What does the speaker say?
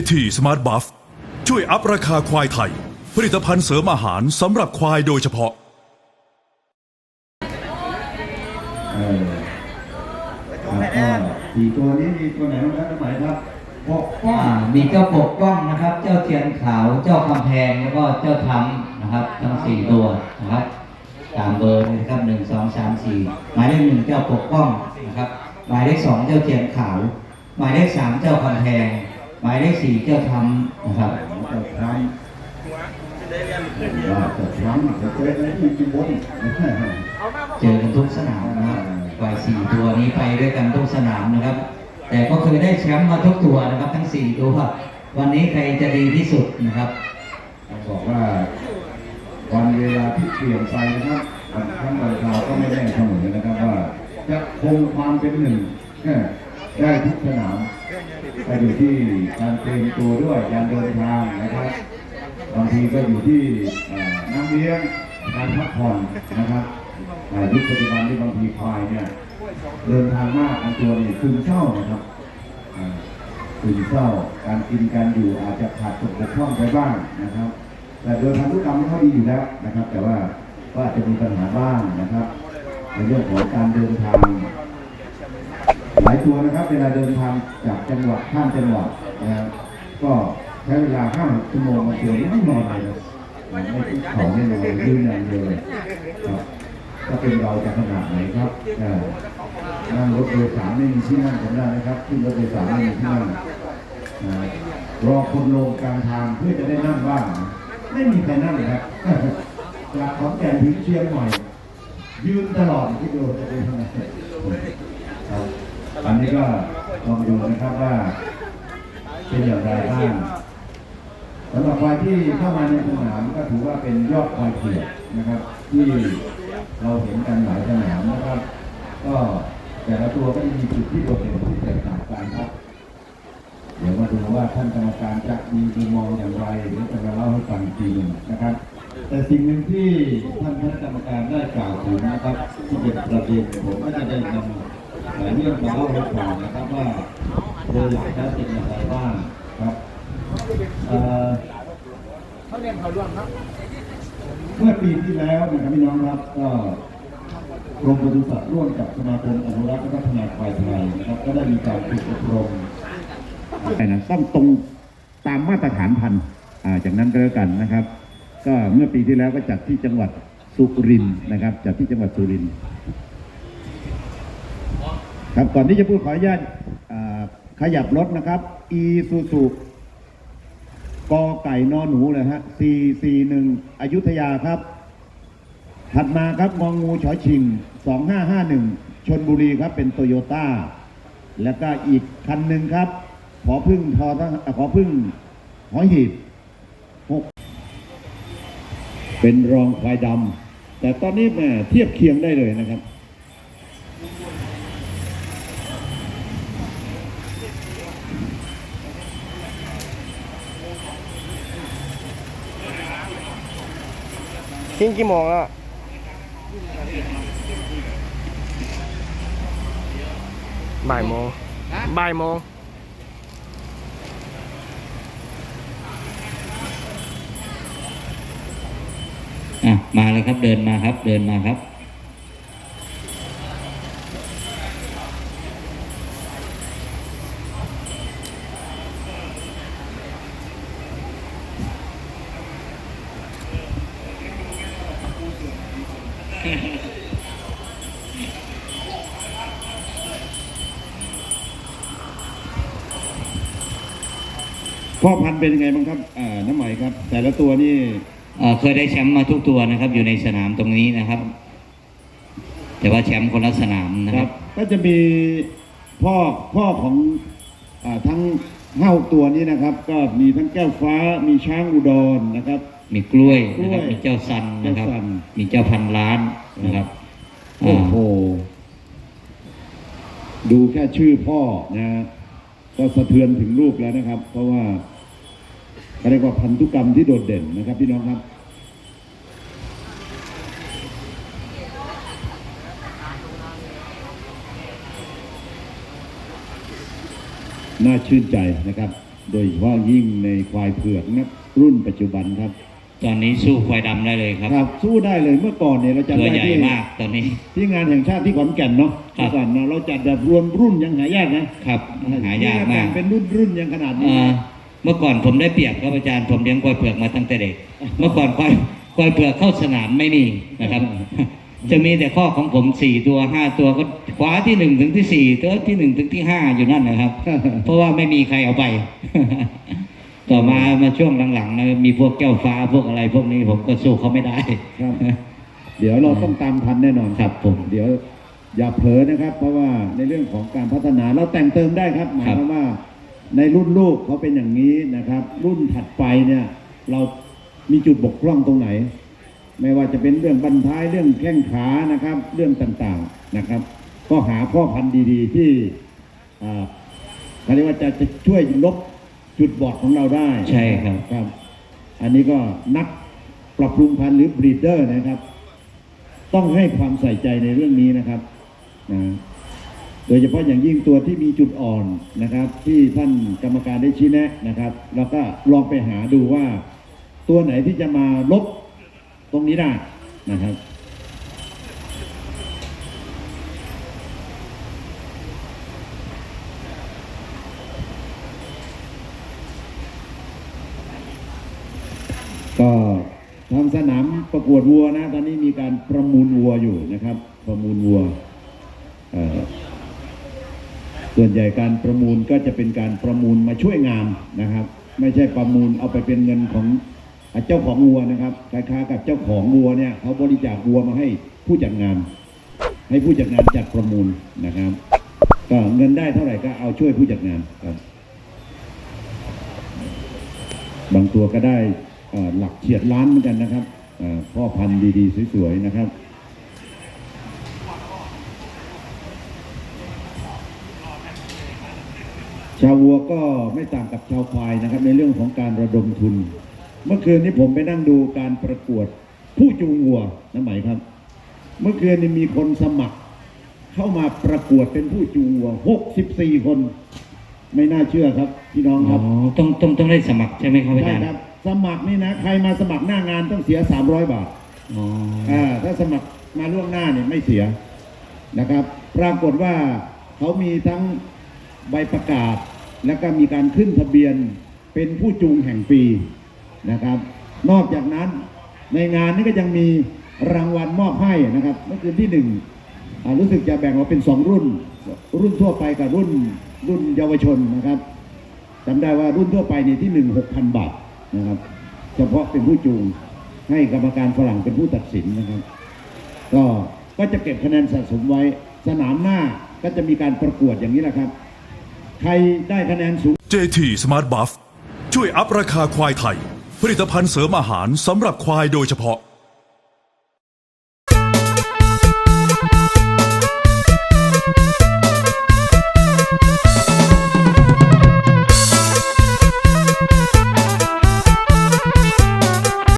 GT Smart Buff ช่วยอัพราคาควายไทย ผลิตภัณฑ์เสริมอาหารสำหรับควายโดยเฉพาะ เออแล้วก็สี่ตัวนี้มีตัวไหนบ้างครับน้องไหมครับปกป้องอ่ามีเจ้าปกป้องนะครับ เจ้าเทียนขาว เจ้าคำแพง แล้วก็เจ้าทำนะครับ ทั้งสี่ตัวนะครับ ตามเบอร์เลยนะครับหนึ่งสองสามสี่หมายเลขหนึ่งเจ้าปกป้องนะครับ หมายเลขสองเจ้าเทียนขาว หมายเลขสามเจ้าคำแพง หมายเลขสี่เจ้าทำนะครับเจะทำว่าจะทำจะเจออะไรที่กินบนเจอกันทุกสนามนะครับควายสี่ตัวนี้ไปด้วยกันทุกสนามนะครับ แต่ก็เคยได้แชมป์มาทุกตัวนะครับ ทั้งสี่ตัววันนี้ใครจะดีที่สุดนะครับบอกว่าวันเวลาที่เปลี่ยนไปนะครับวันครั้งวันคราวก็ไม่แน่เสมอนะครับว่าจะคงความเป็นหนึ่งได้ทุกสนาม ไปอยู่ที่การเตรียมตัวด้วยการเดินทางนะครับบางทีก็อยู่ที่น้ำเลี้ยงการพักผ่อนนะครับอ่ยุคปัจจุบันที่บางทีควายเนี่ยเดินทางมากบางตัวนี่ซึมเศร้านะครับอ่าซึมเศร้าการกินการอยู่อาจจะขาดตกบกพร่องไปบ้างนะครับ แต่โดยพันธุกรรมเขาดีอยู่แล้วนะครับ แต่ว่าก็อาจจะมีปัญหาบ้างนะครับ ในเรื่องของการเดินทาง หลายตัวนะครับ เวลาเดินทางจากจังหวัดข้ามจังหวัดนะครับก็ใช้เวลาห้าชั่วโมงบางตัวไม่นอนเลยนะไม่คุกเข่าไม่นอนยืนอย่างเดียวเลยครับถ้าเป็นเราจะขนาดไหนครับนั่งรถโดยสารไม่มีที่นั่งจำได้นะครับขึ้นรถโดยสารไม่มีที่นั่งรอคนลงกลางทางเพื่อจะได้นั่งบ้าง ไม่มีใครนั่งเลยครับจากขอนแก่นถึงเชียงใหม่ยืนตลอดที่ดูจะเป็นยังไง อันนี้ก็ลองดูนะครับว่าเป็นอย่างไรบ้างสำหรับควายที่เข้ามาในสนามก็ถือว่าเป็นยอดควายเผือกนะครับ ที่เราเห็นกันหลายสนามนะครับ ก็แต่ละตัวก็มีจุดที่โดดเด่นที่แตกต่างกันครับ เดี๋ยวมาดูว่าท่านกรรมการจะมีมุมมองอย่างไรหรือจะมาเล่าให้ฟังอีกทีหนึ่งนะครับ แต่สิ่งหนึ่งที่ท่านคณะกรรมการได้กล่าวถึงนะครับ ที่เป็นประเด็นผมก็จะได้นำ เรื่องมาเล่าให้ฟังนะครับว่าโดยหลักแล้วเป็นอย่างไรบ้างครับเอ่อเมื่อปีที่แล้วนะครับพี่น้องครับก็กรมปศุสัตว์ร่วมกับสมาคมอนุรักษ์และพัฒนาควายไทยนะครับก็ได้มีการฝึกอบรมนะต้องตรงตามมาตรฐานพันธุ์จากนั้นก็แล้วกันนะครับ ก็เมื่อปีที่แล้วก็จัดที่จังหวัดสุรินทร์นะครับจัดที่จังหวัดสุรินทร์ ครับก่อนที่จะพูดขออนุญาตขยับรถนะครับอีซูซูกอไก่นอนหนูเลยฮะ441อยุธยาครับ ถัดมาครับงองูฉอชิง 2551 ชนบุรีครับเป็นโตโยต้า แล้วก็อีกคันหนึ่งครับ ขอพึ่งทอทขอพึ่งหอยหีบหกเป็นรองควายดำแต่ตอนนี้แหมเทียบเคียงได้เลยนะครับ ทิ้งกี่โมงแล้วบ่ายโมงบ่ายโมงอะมาเลยครับเดินมาครับ เดินมาครับ พ่อพันธุ์เป็นยังไงบ้างครับอ่าน้ำไหมครับ แต่ละตัวนี่เอ่อเคยได้แชมป์มาทุกตัวนะครับ อยู่ในสนามตรงนี้นะครับ แต่ว่าแชมป์คนละสนามนะครับ ก็จะมีพ่อพ่อของอาทั้งห้าหกตัวนี้นะครับ ก็มีทั้งแก้วฟ้ามีช้างอุดรนะครับ มีกล้วยนะครับกล้วยมีเจ้าซันนะครับ เจ้าซัน มีเจ้าพันล้านนะครับโอ้โหดูแค่ชื่อพ่อนะ ก็สะเทือนถึงลูกแล้วนะครับ เพราะว่าเขาเรียกว่าพันธุกรรมที่โดดเด่นนะครับพี่น้องครับน่าชื่นใจนะครับ โดยเฉพาะยิ่งในควายเผือกนะรุ่นปัจจุบันครับ ตอนนี้สู้ควายดำได้เลยครับครับ สู้ได้เลยเมื่อก่อนเนี่ยเราจำตัวได้ใหญ่ที่มากตอนนี้ ที่งานแห่งชาติที่ขอนแก่นเนาะครับ เมื่อก่อนเนอะเราจัดแบบรวมรุ่นยังหายากนะครับหายากมากเป็นรุ่นรุ่นยังขนาดนี้เอ่อเมื่อก่อนผมได้เปรียบครับอาจารย์ผมเลี้ยงควายเผือกมาตั้งแต่เด็ก เมื่อก่อนควายควายเผือกเข้าสนามไม่มีนะครับ จะมีแต่ข้อของผมสี่ตัวห้าตัวก็ขวาที่หนึ่งถึงที่สี่ตัวที่หนึ่งถึงที่ห้าอยู่นั่นนะครับ เพราะว่าไม่มีใครเอาไป ต่อมามาช่วงหลังๆนะมีพวกแก้วฟ้าพวกอะไรพวกนี้ผมก็สู้เขาไม่ได้ ครับ เดี๋ยวเราต้องตามทันแน่นอนครับผม เดี๋ยวอย่าเผลอนะครับ เพราะว่าในเรื่องของการพัฒนาเราแต่งเติมได้ครับหมายความว่า ในรุ่นลูกเขาเป็นอย่างนี้นะครับ รุ่นถัดไปเนี่ย เรามีจุดบกพร่องตรงไหน ไม่ว่าจะเป็นเรื่องบรรท้ายเรื่องแข้งขานะครับ เรื่องต่างๆนะครับ ก็หาพ่อพันธุ์ดีๆที่อ่าเขาเรียกว่าจะจะช่วยลบ จุดบอดของเราได้ใช่ครับครับ อันนี้ก็นักปรับปรุงพันธุ์หรือบรีดเดอร์นะครับ ต้องให้ความใส่ใจในเรื่องนี้นะครับนะโดยเฉพาะอย่างยิ่งตัวที่มีจุดอ่อนนะครับ ที่ท่านกรรมการได้ชี้แนะนะครับเราก็ลองไปหาดูว่า ตัวไหนที่จะมาลบตรงนี้ได้นะครับ ก็ทางสนามประกวดวัวนะ ตอนนี้มีการประมูลวัวอยู่นะครับ ประมูลวัวส่วนใหญ่การประมูลก็จะเป็นการประมูลมาช่วยงานนะครับ ไม่ใช่ประมูลเอาไปเป็นเงินของเจ้าของวัวนะครับคล้ายๆกับเจ้าของวัวเนี่ยเขาบริจาควัวมาให้ผู้จัดงาน ให้ผู้จัดงานจัดประมูลนะครับ ก็เงินได้เท่าไหร่ก็เอาช่วยผู้จัดงานครับ บางตัวก็ได้ หลักเฉียดล้านเหมือนกันนะครับเอ่อพ่อพันธุ์ดีๆ สวยๆ นะครับชาววัวก็ไม่ต่างกับชาวควายนะครับ ในเรื่องของการระดมทุน เมื่อคืนนี้ผมไปนั่งดูการประกวดผู้จูงวัวนะไหมายครับ เมื่อคืนนี้มีคนสมัคร เข้ามาประกวดเป็นผู้จูงวัว 64 คน ไม่น่าเชื่อครับพี่น้องคอ๋อรับต้องต้องต้องได้สมัครใช่ไหมครับอาใช่จารย์ครับ สมัครนี่นะ ใครมาสมัครหน้างานต้องเสีย300บาทอ๋ออ่าถ้าสมัครมาล่วงหน้าเนี่ยไม่เสียนะครับ ปรากฏว่าเขามีทั้งใบประกาศ แล้วก็มีการขึ้นทะเบียนเป็นผู้จูงแห่งปีนะครับ นอกจากนั้นในงานนี้ก็ยังมีรางวัลมอบให้นะครับเมื่อคืนที่หนึ่งอ่ารู้สึกจะแบ่งออกเป็นสองรุ่น รุ่นทั่วไปกับรุ่นรุ่นเยาวชนนะครับจำได้ว่ารุ่นทั่วไปนี่ที่หนึ่งหกพันบาท นะครับ เฉพาะเป็นผู้จูงให้กรรมการฝรั่งเป็นผู้ตัดสินนะครับ ก็ก็จะเก็บคะแนนสะสมไว้ สนามหน้าก็จะมีการประกวดอย่างนี้แหละครับ ใครได้คะแนนสูง JT Smart Buff ช่วยอัพราคาควายไทย ผลิตภัณฑ์เสริมอาหารสำหรับควายโดยเฉพาะ